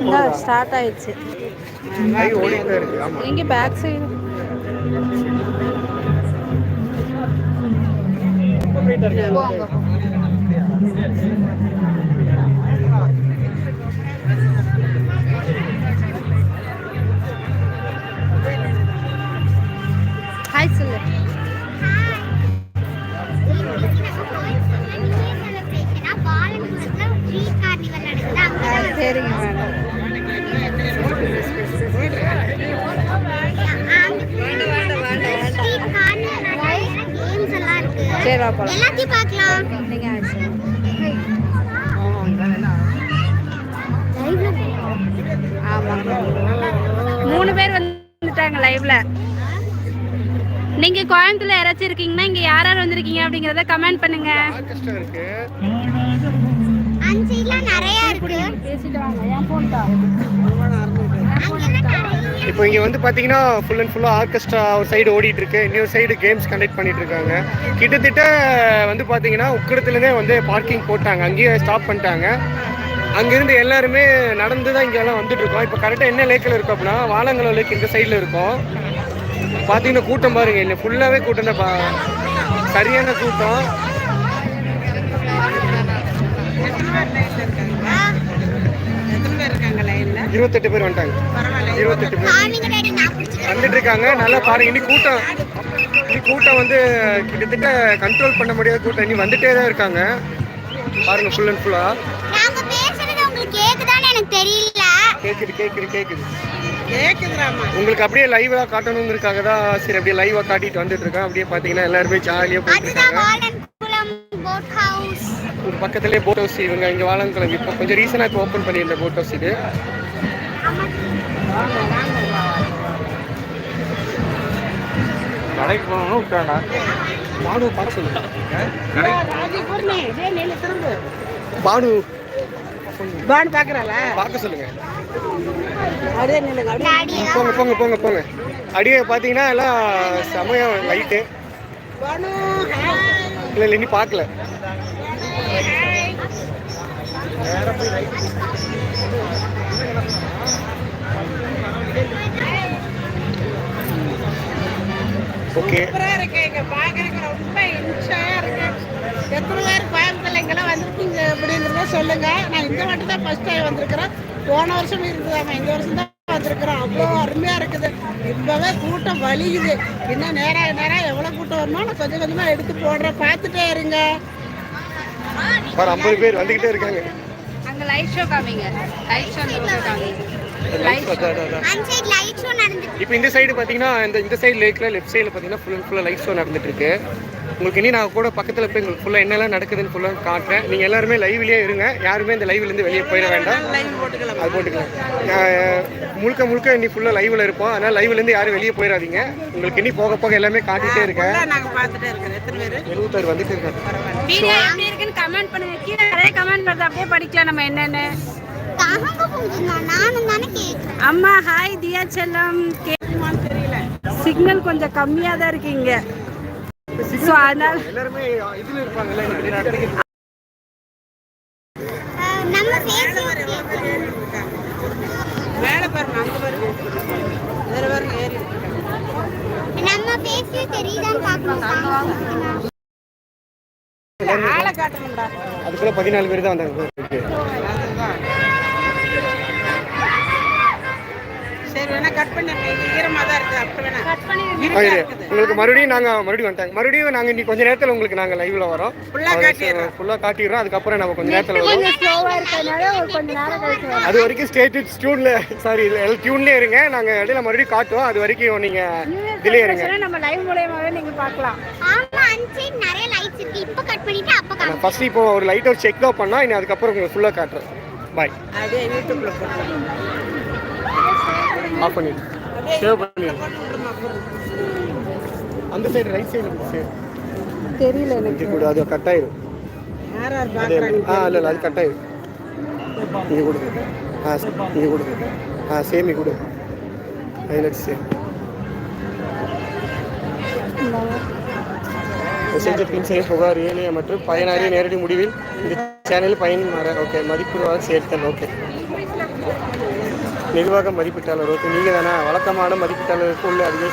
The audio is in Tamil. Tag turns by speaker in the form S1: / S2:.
S1: இந்த ஸ்டார்ட் ஆயிடுச்சு. எங்க பேக் சைடு வா போலாம்.
S2: எல்லாத்தையும் பார்க்கலாம்.
S1: நீங்க ஆச்சு ஆமா மூணு பேர் வந்துட்டாங்க லைவ்ல நீங்க கோயம்புத்தூர்ல யாராச்சும் இருக்கீங்கன்னா இங்க யார் யார் வந்திருக்கீங்க அப்படிங்கறத கமெண்ட் பண்ணுங்க.
S2: நிறைய இருக்கு.
S1: பேசிட்டு வாங்க. என் போன்
S3: இப்போ இங்கே வந்து பார்த்தீங்கன்னா ஃபுல் அண்ட் ஃபுல்லாக ஆர்கெஸ்ட்ரா ஒரு சைடு ஓடிட்டு இருக்கு இன்னொரு சைடு கேம்ஸ் கண்டக்ட் பண்ணிட்டு இருக்காங்க கிட்டத்தட்ட வந்து பார்த்தீங்கன்னா உக்கடத்துலேருந்தே வந்து பார்க்கிங் போட்டாங்க. அங்கேயே ஸ்டாப் பண்ணிட்டாங்க. அங்கேருந்து எல்லாருமே நடந்து தான் இங்கெல்லாம் வந்துட்டு இருக்கோம் இப்போ கரெக்டாக என்ன லேக்கில் இருக்கோம் அப்படின்னா வாழங்குளம் லேக் இந்த சைடில் இருக்கும். பார்த்தீங்கன்னா கூட்டம் பாருங்க இல்லை ஃபுல்லாகவே கூட்டம் தான் பா- சரியான கூட்டம். இருபத்தெட்டு பேர் வந்துட்டாங்க. இருபத்தெட்டு பேர். வந்துட்டு இருக்காங்க நல்லா பாருங்க. இனி கூட்டம். இனி கூட்டம் வந்து கிட்டத்தட்ட கண்ட்ரோல் பண்ண முடியாத கூட்டம். இனி வந்துட்டே தான் இருக்காங்க. பாருங்க ஃபுல் அண்ட் ஃபுல்லா கேக்குது கேக்குது கேக்குது. உங்களுக்கு அப்படியே லைவா காட்டணுங்கிறதுக்காக தான் சரி அப்படியே லைவா காட்டிட்டு வந்துட்டு இருக்கேன் அப்படியே பாத்தீங்கன்னா எல்லாருமே ஜாலியா போயிட்டு இருக்காங்க
S2: போட் ஹவுஸ்
S3: ஒரு பக்கத்துலேயே போட் ஹவுஸ் இவங்க இங்க வாழங்குளம் இப்போ கொஞ்சம் ரீசனாக இப்போ ஓப்பன் பண்ணியிருந்த போட் ஹவுஸ் இது.
S4: கடைக்கு போகணும்னு விட்டாண்டா
S3: பானு பார்க்க சொல்லுங்க பானு.
S1: பான் பாக்குறாள
S3: பார்க்க சொல்லுங்க. போங்க போங்க போங்க போங்க. அப்படியே பார்த்தீங்கன்னா எல்லாம் செமையா லைட்டு இல்லை இல்லை இனி பார்க்கல. ஓகே
S5: சூப்பரா இருக்கு. இங்க பாக்குறதுக்கு ரொம்ப இன்ஷாயா இருக்கு. எத்தனை பேர் கோயம்புத்தூர்ல இங்கெல்லாம் வந்திருக்கீங்க அப்படிங்கிறத சொல்லுங்க. நான் இந்த வாட்டி தான் ஃபர்ஸ்ட் டைம் வந்திருக்கிறேன். போன வருஷம் இருக்குதாமா இந்த வருஷம் தான் வந்திருக்கிறோம் அவ்வளோ அருமையா இருக்குது. இப்பவே கூட்டம் வலிக்குது. இன்னும் நேரம் நேரம் எவ்வளவு கூட்டம் வரணும் நான் கொஞ்சம் கொஞ்சமா எடுத்து போடுறேன். பார்த்துட்டே இருங்க.
S3: பாரு ஐம்பது பேர் வந்துக்கிட்டே இருக்காங்க.
S1: அங்க லைட் ஷோ காமிங்க. லைட் ஷோ
S3: இப்போ இந்த சைடு பார்த்தீங்கன்னா இந்த இந்த சைடு லேக்கில் லெஃப்ட் சைடில் பார்த்தீங்கன்னா ஃபுல் அண்ட் ஃபுல்லாக லைட் ஷோ நடந்துட்டு இருக்கு. உங்களுக்கு இனி நான் கூட பக்கத்தில் போய் உங்களுக்கு ஃபுல்லாக என்னெல்லாம் நடக்குதுன்னு ஃபுல்லாக காட்டுறேன். நீங்கள் எல்லாருமே லைவ்லேயே இருங்க. யாருமே இந்த லைவ்லேருந்து வெளியே போயிட வேண்டாம். அது போட்டுக்கலாம். முழுக்க முழுக்க இனி ஃபுல்லாக லைவில் இருப்போம். அதனால் லைவ்லேருந்து யாரும் வெளியே போயிடாதீங்க. உங்களுக்கு இனி போக போக எல்லாமே காட்டிகிட்டே இருக்கேன்.
S5: நாங்க பார்த்துட்டே இருக்கிறோம் எத்தனை பேர்?
S3: எழுபத்தாறு வந்துட்டு
S1: இருக்குன்னு கமெண்ட் பண்ணுங்க. கீழே நிறைய கமெண்ட் வருது. அப்படியே படிக்கலாம் நம்ம என்னன்னு. அம்மா ஹாய் தியா செல்லம்.
S5: தெரியல.
S1: சிக்னல் கொஞ்சம் கம்மியா தான் இருக்கீங்க ஸோ அதனால
S2: நம்ம
S5: ஏறி
S2: நம்ம ஃபேஸ்புக் தெரியுதான்னு பார்க்கணும்.
S5: ஆளை காட்டணும்டா.
S3: அதுக்குள்ள பதினாலு பேர் தான் வந்தாங்க.
S5: சரி வேணா கட் பண்ணிருங்க இது ஈரமா தான் இருக்கு. அப்ப வேணா கட் பண்ணி
S3: ஆ, இரு. உங்களுக்கு மறுபடியும் நாங்க மறுபடியும் வந்துட்டாங்க. மறுபடியும் நாங்க இன்னைக்கு கொஞ்ச நேரத்துல உங்களுக்கு நாங்க லைவ்ல வரோம்.
S5: ஆ காட்டிடுறோம்.
S3: ஃபுல்லா காட்டிடுறோம். அதுக்கப்புறம் நம்ம கொஞ்ச நேரத்துல வரோம்.
S1: கொஞ்சம் ஸ்லோவா இருக்கறனால ஒரு கொஞ்ச நேரம் கழிச்சு வரும்.
S3: அது வரைக்கும் ஸ்டேட் டியூன்ல சாரி டியூன்லயே இருங்க. நாங்க இடையில மறுபடியும் காட்டுவோம். அது வரைக்கும் நீங்க இதுலயே இருங்க.
S1: நம்ம லைவ் மூலியமாவே நீங்க பார்க்கலாம்.
S2: ஆமா அந்த சைடு நிறைய லைட்ஸ் இருக்கு. இப்போ கட் பண்ணிட்டு அப்போ
S3: நான்
S2: காமி
S3: ஃபர்ஸ்ட் இப்போ ஒரு லைட் ஒரு செக் தான் பண்ணா இனி அதுக்கப்புறம் உங்களுக்கு ஃபுல்லா காட்டுறேன் பாய்
S5: அதே யூடியூப்ல போட்டு
S3: ஆஃப் பண்ணிடு சேவ் பண்ணிடு அந்த சைடு ரைட் சைடு
S1: தெரியல எனக்கு.
S3: கூட அது கட்
S5: பாக்குறாங்க
S3: ஆ இல்லை இல்லை அது கட் ஆயிரும் இங்கே கொடு. ஆ இங்கே கொடு. ஆ சேமி கொடு. Highlight same. மெசேஜர் பின் செய்யும் புகார் ஏழைய மற்றும் பயனாளிய நேரடி முடிவில் இந்த சேனலில் பயன் மாற ஓகே மதிப்பீடு சேர்த்தல் ஓகே நிர்வாக மதிப்பீட்டாளர் ஓகே நீங்கள் தானே வழக்கமான மதிப்பீட்டாளருக்கு உள்ள அதிக